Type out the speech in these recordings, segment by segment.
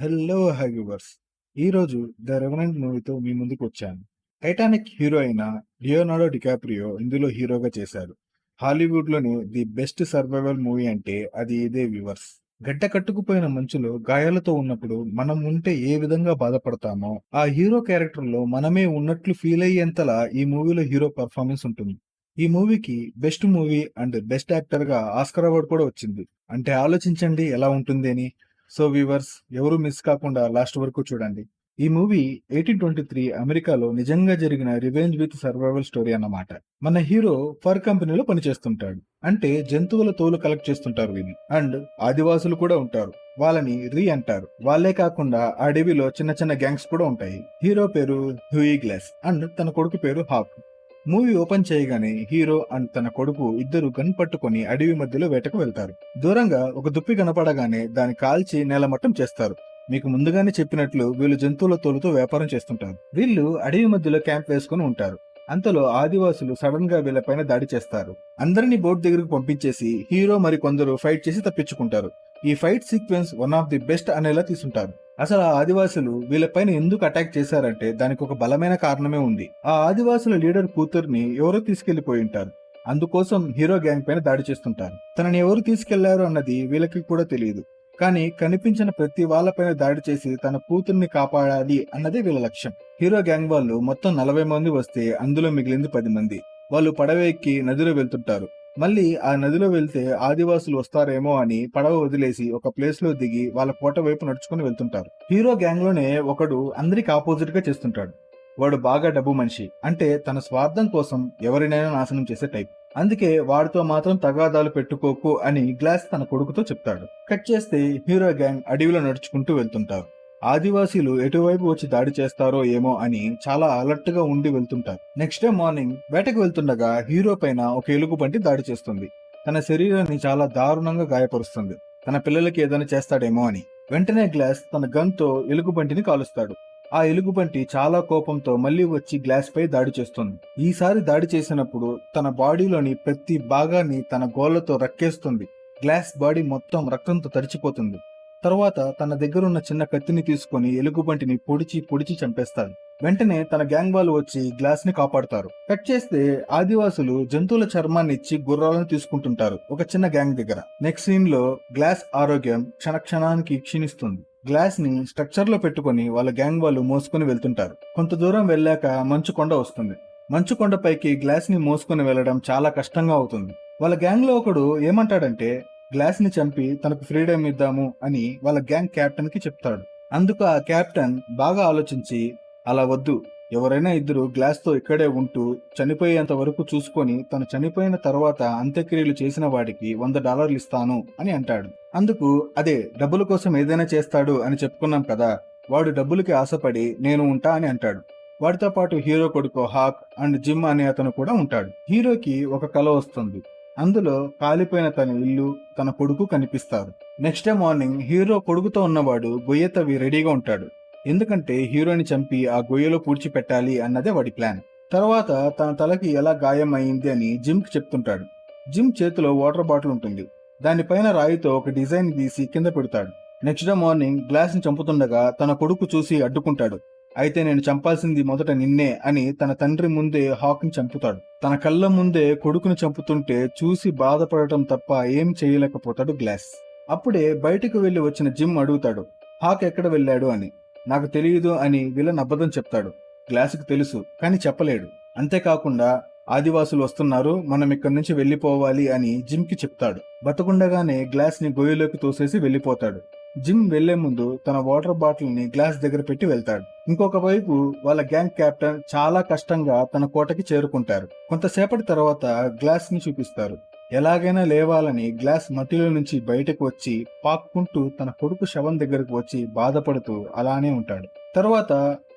Hello హ్యాగ్యూవర్స్ ఈరోజు the reverent మూవీతో మీ ముందుకు వచ్చాను టైటానిక్ హీరో అయిన లియోనార్డో డికాప్రియో ఇందులో హీరోగా చేశారు. హాలీవుడ్లోని ది బెస్ట్ సర్వైవల్ మూవీ అంటే అది ఇదే వ్యూవర్స్. గడ్డ కట్టుకుపోయిన మంచులో గాయాలతో ఉన్నప్పుడు మనం ఉంటే ఏ విధంగా బాధపడతామో ఆ హీరో క్యారెక్టర్లో మనమే ఉన్నట్లు ఫీల్ అయ్యేంతలా ఈ మూవీలో హీరో పర్ఫార్మెన్స్ ఉంటుంది. ఈ మూవీకి బెస్ట్ మూవీ అండ్ బెస్ట్ యాక్టర్గా ఆస్కర్ అవార్డు కూడా వచ్చింది. అంటే ఆలోచించండి ఎలా ఉంటుంది అని. సో వ్యూవర్స్ ఎవరు మిస్ కాకుండా లాస్ట్ వరకు చూడండి. ఈ మూవీ ఎయిటీన్ ట్వంటీ త్రీ అమెరికాలో నిజంగా జరిగిన రివెంజ్ విత్ సర్వైవల్ స్టోరీ అన్నమాట. మన హీరో ఫర్ కంపెనీలో పనిచేస్తుంటాడు. అంటే జంతువుల తోలు కలెక్ట్ చేస్తుంటారు వీళ్ళు. అండ్ ఆదివాసులు కూడా ఉంటారు. వాళ్ళని రీ అంటారు. వాళ్ళే కాకుండా ఆ అడవిలో చిన్న చిన్న గ్యాంగ్స్ కూడా ఉంటాయి. హీరో పేరు హ్యూయిగ్లెస్ అండ్ తన కొడుకు పేరు హాక్ మూవీ ఓపెన్ చేయగానే హీరో అండ్ తన కొడుకు ఇద్దరు గన్ పట్టుకొని అడవి మధ్యలో వేటకు వెళ్తారు. దూరంగా ఒక దుప్పి కనపడగానే దాన్ని కాల్చి నేలమట్టం చేస్తారు. మీకు ముందుగానే చెప్పినట్లు వీళ్ళు జంతువుల తోలుతో వ్యాపారం చేస్తుంటారు. వీళ్ళు అడవి మధ్యలో క్యాంప్ వేసుకుని ఉంటారు. అంతలో ఆదివాసులు సడన్గా వీళ్ళపైన దాడి చేస్తారు. అందరినీ బోట్ దగ్గరకు పంపించేసి హీరో మరి కొందరు ఫైట్ చేసి తప్పించుకుంటారు. ఈ fight sequence one of the best అనేలా తీసుంటారు. అసలు ఆ ఆదివాసులు వీళ్ళపైన ఎందుకు అటాక్ చేశారంటే దానికి ఒక బలమైన కారణమే ఉంది. ఆ ఆదివాసుల లీడర్ కూతుర్ని ఎవరో తీసుకెళ్ళిపోయి ఉంటారు. అందుకోసం హీరో గ్యాంగ్ పైన దాడి చేస్తుంటారు. తనని ఎవరు తీసుకెళ్ళారు అన్నది వీళ్ళకి కూడా తెలియదు. కానీ కనిపించిన ప్రతి వాళ్ళపైన దాడి చేసి తన కూతుర్ని కాపాడాలి అన్నదే వీళ్ళ లక్ష్యం. హీరో గ్యాంగ్ వాళ్ళు మొత్తం నలభై మంది వస్తే అందులో మిగిలింది పది మంది. వాళ్ళు పడవ ఎక్కి నదిలో వెళ్తుంటారు. మళ్ళీ ఆ నదిలో వెళ్తే ఆదివాసులు వస్తారేమో అని పడవ వదిలేసి ఒక ప్లేస్లో దిగి వాళ్ళ కోట వైపు నడుచుకుని వెళ్తుంటారు. హీరో గ్యాంగ్లోనే ఒకడు అందరికి ఆపోజిట్గా చేస్తుంటాడు. వాడు బాగా డబ్బు మనిషి. అంటే తన స్వార్థం కోసం ఎవరినైనా నాశనం చేసే టైప్ అందుకే వాడితో మాత్రం తగాదాలు పెట్టుకోకు అని గ్లాస్ తన కొడుకుతో చెప్తాడు. కట్ చేస్తే హీరో గ్యాంగ్ అడవిలో నడుచుకుంటూ వెళ్తుంటారు. ఆదివాసీలు ఎటువైపు వచ్చి దాడి చేస్తారో ఏమో అని చాలా అలర్ట్గా ఉండి వెళ్తుంటారు. నెక్స్ట్ డే మార్నింగ్ వేటకు వెళ్తుండగా హీరో పైన ఒక ఎలుగుబంటి దాడి చేస్తుంది. తన శరీరాన్ని చాలా దారుణంగా గాయపరుస్తుంది. తన పిల్లలకి ఏదైనా చేస్తాడేమో అని. వెంటనే గ్లాస్ తన గన్తో ఎలుగుబంటిని కాలుస్తాడు. ఆ ఎలుగుబంటి చాలా కోపంతో మళ్ళీ వచ్చి గ్లాస్ పై దాడి చేస్తుంది. ఈసారి దాడి చేసినప్పుడు తన బాడీలోని ప్రతి భాగాన్ని తన గోళ్ళతో రక్కేస్తుంది. గ్లాస్ బాడీ మొత్తం రక్తంతో తడిచిపోతుంది. తర్వాత తన దగ్గరున్న చిన్న కత్తిని తీసుకొని ఎలుగుబంటిని పొడిచి పొడిచి చంపేస్తాడు. వెంటనే తన గ్యాంగ్ వాళ్ళు వచ్చి గ్లాస్ని కాపాడుతారు. కట్ చేస్తే ఆదివాసులు జంతువుల చర్మాన్ని ఇచ్చి గుర్రాలను తీసుకుంటుంటారు ఒక చిన్న గ్యాంగ్ దగ్గర. నెక్స్ట్ సీన్లో గ్లాస్ ఆరోగ్యం క్షణక్షణానికి క్షీణిస్తుంది. గ్లాస్ని స్ట్రక్చర్లో పెట్టుకుని వాళ్ళ గ్యాంగ్ వాళ్ళు మోసుకుని వెళ్తుంటారు. కొంత దూరం వెళ్ళాక మంచు కొండ వస్తుంది. మంచు కొండపైకి గ్లాస్ని మోసుకుని వెళ్ళడం చాలా కష్టంగా అవుతుంది. వాళ్ళ గ్యాంగ్లో ఒకడు ఏమంటాడంటే గ్లాస్ని చంపి తనకు ఫ్రీడమ్ ఇద్దాము అని వాళ్ళ గ్యాంగ్ కెప్టెన్కి చెప్తాడు. అందుకు ఆ కెప్టెన్ బాగా ఆలోచించి అలా వద్దు. ఎవరైనా ఇద్దరు గ్లాస్తో ఇక్కడే ఉంటూ చనిపోయేంత వరకు చూసుకొని తను చనిపోయిన తర్వాత అంత్యక్రియలు చేసిన వాడికి వంద డాలర్లు ఇస్తాను అని అంటాడు. అందుకు అదే డబ్బుల కోసం ఏదైనా చేస్తాడు అని చెప్పుకున్నాం కదా వాడు డబ్బులకి ఆశపడి నేను ఉంటా అని అంటాడు. వాడితో పాటు హీరో కొడుకు హాక్ అండ్ జిమ్ అనే అతను కూడా ఉంటాడు. హీరోకి ఒక కల వస్తుంది. అందులో కాలిపోయిన తన ఇల్లు తన కొడుకు కనిపిస్తారు. నెక్స్ట్ డే మార్నింగ్ హీరో కొడుకుతో ఉన్నవాడు గొయ్య తవ్వి రెడీగా ఉంటాడు. ఎందుకంటే హీరోని చంపి ఆ గొయ్యలో పూడ్చిపెట్టాలి అన్నదే వాడి ప్లాన్. తర్వాత తన తలకి ఎలా గాయం అయింది అని జిమ్కి చెప్తుంటాడు. జిమ్ చేతిలో వాటర్ బాటిల్ ఉంటుంది. దానిపైన రాయితో ఒక డిజైన్ గీసి కింద పెడతాడు. నెక్స్ట్ డే మార్నింగ్ గ్లాస్ని చంపుతుండగా తన కొడుకు చూసి అడ్డుకుంటాడు. అయితే నేను చంపాల్సింది మొదట నిన్నే అని తన తండ్రి ముందే హాక్ని చంపుతాడు. తన కళ్ళ ముందే కొడుకుని చంపుతుంటే చూసి బాధపడటం తప్ప ఏం చేయలేకపోతాడు గ్లాస్. అప్పుడే బయటకు వెళ్ళి వచ్చిన జిమ్ అడుగుతాడు హాక్ ఎక్కడ వెళ్ళాడు? అని. నాకు తెలియదు అని విలన్ అబద్ధం చెప్తాడు. గ్లాసుకు తెలుసు కానీ చెప్పలేడు. అంతేకాకుండా ఆదివాసులు వస్తున్నారు మనం ఇక్కడి నుంచి వెళ్ళిపోవాలి అని జిమ్కి చెప్తాడు. బతకుండగానే గ్లాస్ని తోసేసి వెళ్ళిపోతాడు జిమ్ వెళ్ళే ముందు తన వాటర్ బాటిల్ని గ్లాస్ దగ్గర పెట్టి వెళ్తాడు. ఇంకొక వైపు వాళ్ళ గ్యాంగ్ కెప్టెన్ చాలా కష్టంగా తన కోటకి చేరుకుంటారు. కొంతసేపటి తర్వాత గ్లాస్ని చూపిస్తారు. ఎలాగైనా లేవాలని గ్లాస్ మట్టిలో నుంచి బయటకు వచ్చి పాక్కుంటూ తన కొడుకు శవం దగ్గరకు వచ్చి బాధపడుతూ అలానే ఉంటాడు. తర్వాత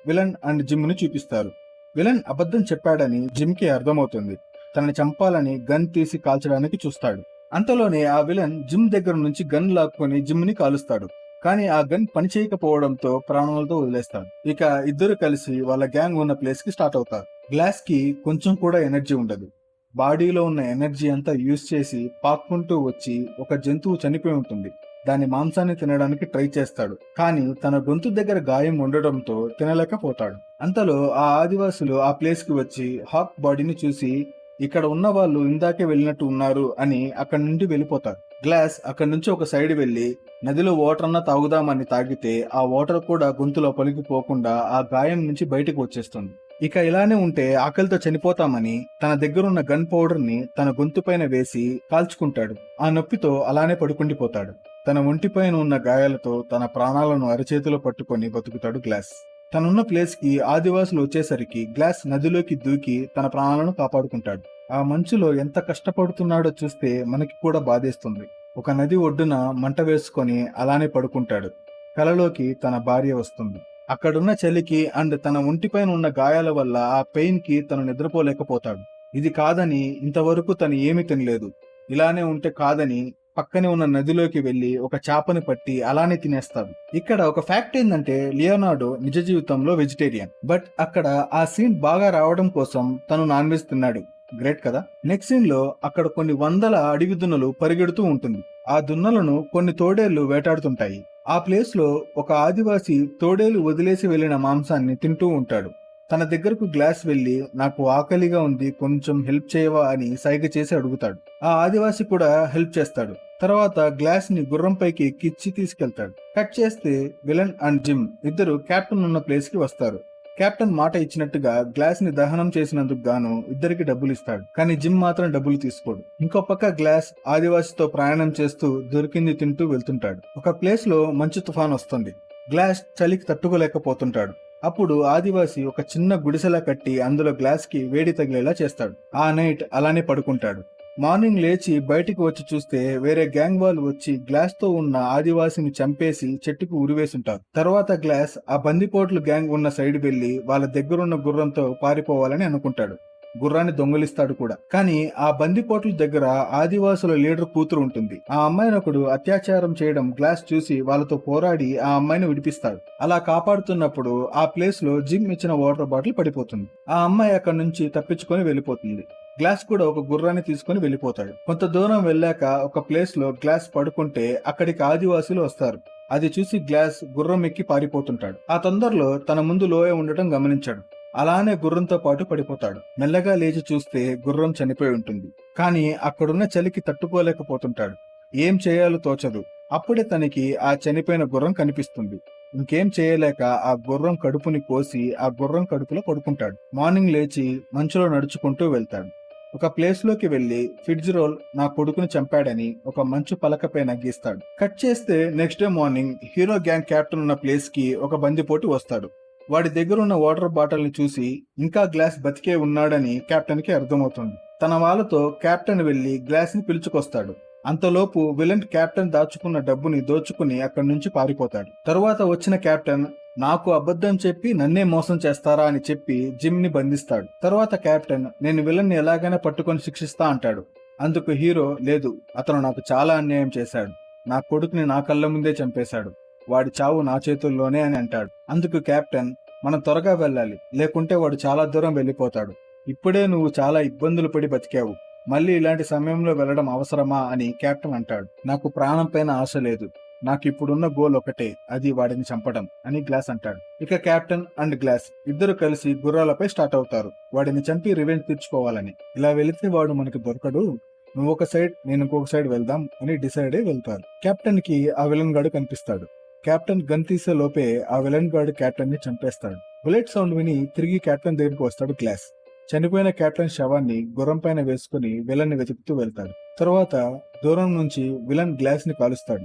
విలన్ అండ్ జిమ్ని చూపిస్తారు. విలన్ అబద్ధం చెప్పాడని జిమ్కి అర్థమవుతుంది. తనని చంపాలని గన్ తీసి కాల్చడానికి చూస్తాడు. అంతలోనే ఆ విలన్ జిమ్ దగ్గర నుంచి గన్ లాక్కొని జిమ్ని కాలుస్తాడు. కానీ ఆ గన్ పనిచేయకపోవడంతో ప్రాణాలతో వదిలేస్తాడు. ఇక ఇద్దరు కలిసి వాళ్ళ గ్యాంగ్ ఉన్న ప్లేస్కి స్టార్ట్ అవుతారు. గ్లాస్కి కొంచెం కూడా ఎనర్జీ ఉండదు. బాడీలో ఉన్న ఎనర్జీ అంతా యూజ్ చేసి పాక్కుంటూ వచ్చి ఒక జంతువు చనిపోయి ఉంటుంది. దాని మాంసాన్ని తినడానికి ట్రై చేస్తాడు. కానీ తన గొంతు దగ్గర గాయం ఉండడంతో తినలేకపోతాడు. అంతలో ఆ ఆదివాసులు ఆ ప్లేస్కి వచ్చి హాక్ బాడీని చూసి ఇక్కడ ఉన్న వాళ్ళు ఇందాకే వెళ్ళినట్టు ఉన్నారు అని అక్కడి నుండి వెళ్ళిపోతారు. గ్లాస్ అక్కడి నుంచి ఒక సైడ్ వెళ్ళి నదిలో వాటర్ అన్నా తాగుదామని తాగితే ఆ వాటర్ కూడా గొంతులో పలికిపోకుండా ఆ గాయం నుంచి బయటకు వచ్చేస్తుంది. ఇక ఇలానే ఉంటే ఆకలితో చనిపోతామని తన దగ్గరున్న గన్ పౌడర్ని తన గొంతు పైన వేసి కాల్చుకుంటాడు. ఆ నొప్పితో అలానే పడుకుండిపోతాడు. తన ఒంటిపైన ఉన్న గాయాలతో తన ప్రాణాలను అరచేతిలో పట్టుకొని బతుకుతాడు గ్లాస్. తనున్న ప్లేస్కి ఆదివాసులు వచ్చేసరికి గ్లాస్ నదిలోకి దూకి తన ప్రాణాలను కాపాడుకుంటాడు. ఆ మంచులో ఎంత కష్టపడుతున్నాడో చూస్తే మనకి కూడా బాధేస్తుంది. ఒక నది ఒడ్డున మంట వేసుకొని అలానే పడుకుంటాడు. కలలోకి తన భార్య వస్తుంది. అక్కడున్న చలికి అండ్ తన ఒంటిపైన ఉన్న గాయాల వల్ల ఆ పెయిన్కి తను నిద్రపోలేకపోతాడు. ఇది కాదని ఇంతవరకు తను ఏమీ తినలేదు. ఇలానే ఉంటే కాదని పక్కనే ఉన్న నదిలోకి వెళ్ళి ఒక చేపని పట్టి అలానే తినేస్తాడు ఇక్కడ ఒక ఫ్యాక్ట్ ఏంటంటే లియోనార్డో నిజ జీవితంలో వెజిటేరియన్ బట్ అక్కడ ఆ సీన్ బాగా రావడం కోసం తను నాన్ వెజ్ తిన్నాడు. గ్రేట్ కదా? నెక్స్ట్ సీన్లో అక్కడ కొన్ని వందల అడవి దున్నలు పరిగెడుతూ ఉంటుంది. ఆ దున్నలను కొన్ని తోడేళ్ళు వేటాడుతుంటాయి. ఆ ప్లేస్లో ఒక ఆదివాసి తోడేలు వదిలేసి వెళ్ళిన మాంసాన్ని తింటూ ఉంటాడు. తన దగ్గరకు గ్లాస్ వెళ్ళి నాకు ఆకలిగా ఉంది కొంచెం హెల్ప్ చేయవా అని సైగ చేసి అడుగుతాడు. ఆ ఆదివాసి కూడా హెల్ప్ చేస్తాడు. తర్వాత గ్లాస్ని గుర్రంపైకి ఎక్కిచ్చి తీసుకెళ్తాడు. కట్ చేస్తే విలన్ అండ్ జిమ్ ఇద్దరు కెప్టెన్ ఉన్న ప్లేస్కి వస్తారు. కెప్టెన్ మాట ఇచ్చినట్టుగా గ్లాస్ని దహనం చేసినందుకు గాను ఇద్దరికి డబ్బులు ఇస్తాడు. కానీ జిమ్ మాత్రం డబ్బులు తీసుకోడు. ఇంకో పక్క గ్లాస్ ఆదివాసితో ప్రయాణం చేస్తూ దొరికింది తింటూ వెళ్తుంటాడు. ఒక ప్లేస్లో మంచు తుఫాన్ వస్తుంది. గ్లాస్ చలికి తట్టుకోలేకపోతుంటాడు. అప్పుడు ఆదివాసి ఒక చిన్న గుడిసెలా కట్టి అందులో గ్లాస్కి వేడి తగిలేలా చేస్తాడు. ఆ నైట్ అలానే పడుకుంటాడు. మార్నింగ్ లేచి బయటికి వచ్చి చూస్తే వేరే గ్యాంగ్ వాళ్ళు వచ్చి గ్లాస్తో ఉన్న ఆదివాసిని చంపేసి చెట్టుకు ఉరివేసుంటారు. తర్వాత గ్లాస్ ఆ బందిపోట్లు గ్యాంగ్ ఉన్న సైడ్ వెళ్ళి వాళ్ళ దగ్గరున్న గుర్రంతో పారిపోవాలని అనుకుంటాడు. గుర్రాన్ని దొంగలిస్తాడు కూడా. కానీ ఆ బందిపోట్ల దగ్గర ఆదివాసుల లీడర్ కూతురు ఉంటుంది. ఆ అమ్మాయిని ఒకడు అత్యాచారం చేయడం గ్లాస్ చూసి వాళ్ళతో పోరాడి ఆ అమ్మాయిని విడిపిస్తాడు. అలా కాపాడుతున్నప్పుడు ఆ ప్లేస్లో జిమ్ ఇచ్చిన వాటర్ బాటిల్ పడిపోతుంది. ఆ అమ్మాయి అక్కడి నుంచి తప్పించుకొని వెళ్ళిపోతుంది. గ్లాస్ కూడా ఒక గుర్రాన్ని తీసుకొని వెళ్ళిపోతాడు. కొంత దూరం వెళ్ళాక ఒక ప్లేస్లో గ్లాస్ పడుకుంటే అక్కడికి ఆదివాసులు వస్తారు. అది చూసి గ్లాస్ గుర్రం ఎక్కి పారిపోతుంటాడు. ఆ తొందరలో తన ముందు లోయ ఉండటం గమనించాడు. అలానే గుర్రంతో పాటు పడిపోతాడు. మెల్లగా లేచి చూస్తే గుర్రం చనిపోయి ఉంటుంది. కానీ అక్కడున్న చలికి తట్టుకోలేకపోతుంటాడు. ఏం చేయాలో తోచదు. అప్పుడే తనకి ఆ చనిపోయిన గుర్రం కనిపిస్తుంది. ఇంకేం చేయలేక ఆ గుర్రం కడుపుని కోసి ఆ గుర్రం కడుపులో పడుకుంటాడు. మార్నింగ్ లేచి మంచులో నడుచుకుంటూ వెళ్తాడు. ఒక ప్లేస్లోకి వెళ్ళి ఫిడ్జ్రోల్ నా కొడుకుని చంపాడని ఒక మంచు పలకపై నగ్గిస్తాడు కట్ చేస్తే next day morning hero gang captain ఉన్న ప్లేస్కి ఒక బందిపోటు వస్తాడు. వాడి దగ్గర ఉన్న వాటర్ బాటిల్ని చూసి ఇంకా గ్లాస్ బతికే ఉన్నాడని కెప్టెన్కి అర్థమవుతుంది. తన వాళ్ళతో కెప్టెన్ వెళ్ళి గ్లాస్ని పిలుచుకొస్తాడు. అంతలోపు విలన్ కెప్టెన్ దాచుకున్న డబ్బుని దోచుకుని అక్కడి నుంచి పారిపోతాడు. తరువాత వచ్చిన కెప్టెన్ నాకు అబద్ధం చెప్పి నన్నే మోసం చేస్తారా? అని చెప్పి జిమ్ని బంధిస్తాడు. తర్వాత కెప్టెన్ నేను విలన్ని ఎలాగైనా పట్టుకొని శిక్షిస్తా అంటాడు. అందుకు హీరో లేదు అతను నాకు చాలా అన్యాయం చేశాడు. నా కొడుకుని నా కళ్ళ ముందే చంపేశాడు. వాడి చావు నా చేతుల్లోనే అని అంటాడు. అందుకు కెప్టెన్ మనం త్వరగా వెళ్ళాలి. లేకుంటే వాడు చాలా దూరం వెళ్ళిపోతాడు. ఇప్పుడే నువ్వు చాలా ఇబ్బందులు పడి బతికావు. మళ్ళీ ఇలాంటి సమయంలో వెళ్ళడం అవసరమా అని కెప్టెన్ అంటాడు. నాకు ప్రాణం పైన ఆశ లేదు. నాకు ఇప్పుడున్న గోల్ ఒకటే అది వాడిని చంపడం అని గ్లాస్ అంటాడు. ఇక కెప్టెన్ అండ్ గ్లాస్ ఇద్దరు కలిసి గుర్రాలపై స్టార్ట్ అవుతారు. వాడిని చంపి రివెంజ్ తీర్చుకోవాలని. ఇలా వెళితే వాడు మనకి దొరకడు. నువ్వు ఒక సైడ్ నేను ఇంకొక సైడ్ వెళ్దాం అని డిసైడ్ అయి వెళ్తారు. కెప్టెన్కి ఆ విలన్ గాడు కనిపిస్తాడు. కెప్టెన్ గన్ తీసే లోపే ఆ విలన్ గాడు కెప్టెన్ని చంపేస్తాడు. బుల్లెట్ సౌండ్ విని తిరిగి కెప్టెన్ దగ్గరికి వస్తాడు గ్లాస్. చనిపోయిన కెప్టెన్ శవాన్ని గుర్రం పైన వేసుకుని విలన్ని వెతుకుతూ వెళ్తాడు. తర్వాత దూరం నుంచి విలన్ గ్లాస్ని కాలుస్తాడు.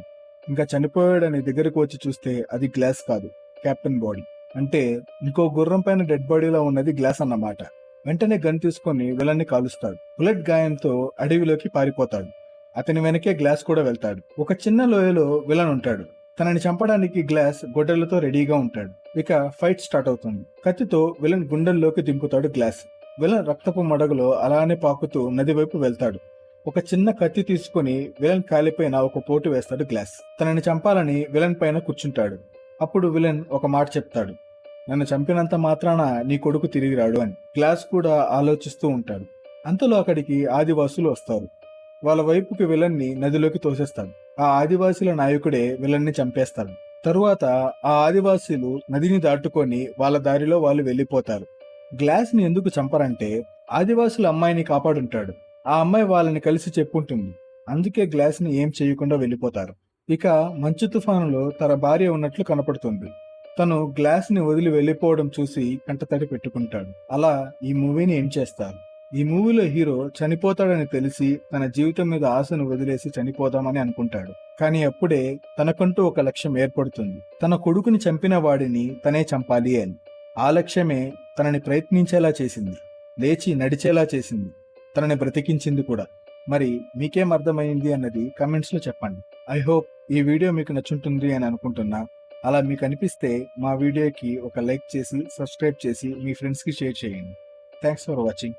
ఇంకా చనిపోయాడని దగ్గరకు వచ్చి చూస్తే అది గ్లాస్ కాదు కెప్టెన్ బాడీ. అంటే ఇంకో గుర్రం పైన డెడ్ బాడీలో ఉన్నది గ్లాస్ అన్నమాట. వెంటనే గన్ తీసుకొని విలన్ని కాలుస్తాడు. బుల్లెట్ గాయంతో అడవిలోకి పారిపోతాడు. అతని వెనకే గ్లాస్ కూడా వెళ్తాడు. ఒక చిన్న లోయలో విలన్ ఉంటాడు. తనని చంపడానికి గ్లాస్ గొడ్డలతో రెడీగా ఉంటాడు. ఇక ఫైట్ స్టార్ట్ అవుతుంది. కత్తితో విలన్ గుండెల్లోకి దింపుతాడు గ్లాస్. విలన్ రక్తపు మడగలో అలానే పాకుతూ నది వైపు వెళ్తాడు. ఒక చిన్న కత్తి తీసుకుని విలన్ కాలిపైన ఒక పోటు వేస్తాడు గ్లాస్. తనని చంపాలని విలన్ పైన కూర్చుంటాడు. అప్పుడు విలన్ ఒక మాట చెప్తాడు. నన్ను చంపినంత మాత్రాన నీ కొడుకు తిరిగి రాడు అని. గ్లాస్ కూడా ఆలోచిస్తూ ఉంటాడు. అంతలో అక్కడికి ఆదివాసులు వస్తారు. వాళ్ళ వైపుకి విలన్ని నదిలోకి తోసేస్తాడు. ఆ ఆదివాసీల నాయకుడే విలన్ని చంపేస్తాడు. తరువాత ఆ ఆదివాసీలు నదిని దాటుకొని వాళ్ళ దారిలో వాళ్ళు వెళ్ళిపోతారు. గ్లాస్ని ఎందుకు చంపరంటే ఆదివాసుల అమ్మాయిని కాపాడుంటాడు. ఆ అమ్మాయి వాళ్ళని కలిసి చెప్పుంటుంది. అందుకే గ్లాస్ని ఏం చేయకుండా వెళ్ళిపోతారు. ఇక మంచు తుఫానులో తన భార్య ఉన్నట్లు కనపడుతుంది. తను గ్లాస్ని వదిలి వెళ్ళిపోవడం చూసి కంటతడి పెట్టుకుంటాడు. అలా ఈ మూవీని ఏం చేస్తారు. ఈ మూవీలో హీరో చనిపోతాడని తెలిసి తన జీవితం మీద ఆశను వదిలేసి చనిపోదామని అనుకుంటాడు. కానీ అప్పుడే తనకంటూ ఒక లక్ష్యం ఏర్పడుతుంది. తన కొడుకుని చంపిన వాడిని తనే చంపాలి అని. ఆ లక్ష్యమే తనని ప్రయత్నించేలా చేసింది. లేచి నడిచేలా చేసింది. తనని బ్రతికించింది కూడా. మరి మీకేం అర్థమైంది అన్నది కమెంట్స్లో చెప్పండి. ఐ హోప్ ఈ వీడియో మీకు నచ్చుంటుంది అని అనుకుంటున్నా. అలా మీకు అనిపిస్తే మా వీడియోకి ఒక లైక్ చేసి సబ్స్క్రైబ్ చేసి మీ ఫ్రెండ్స్కి షేర్ చేయండి. Thanks for watching.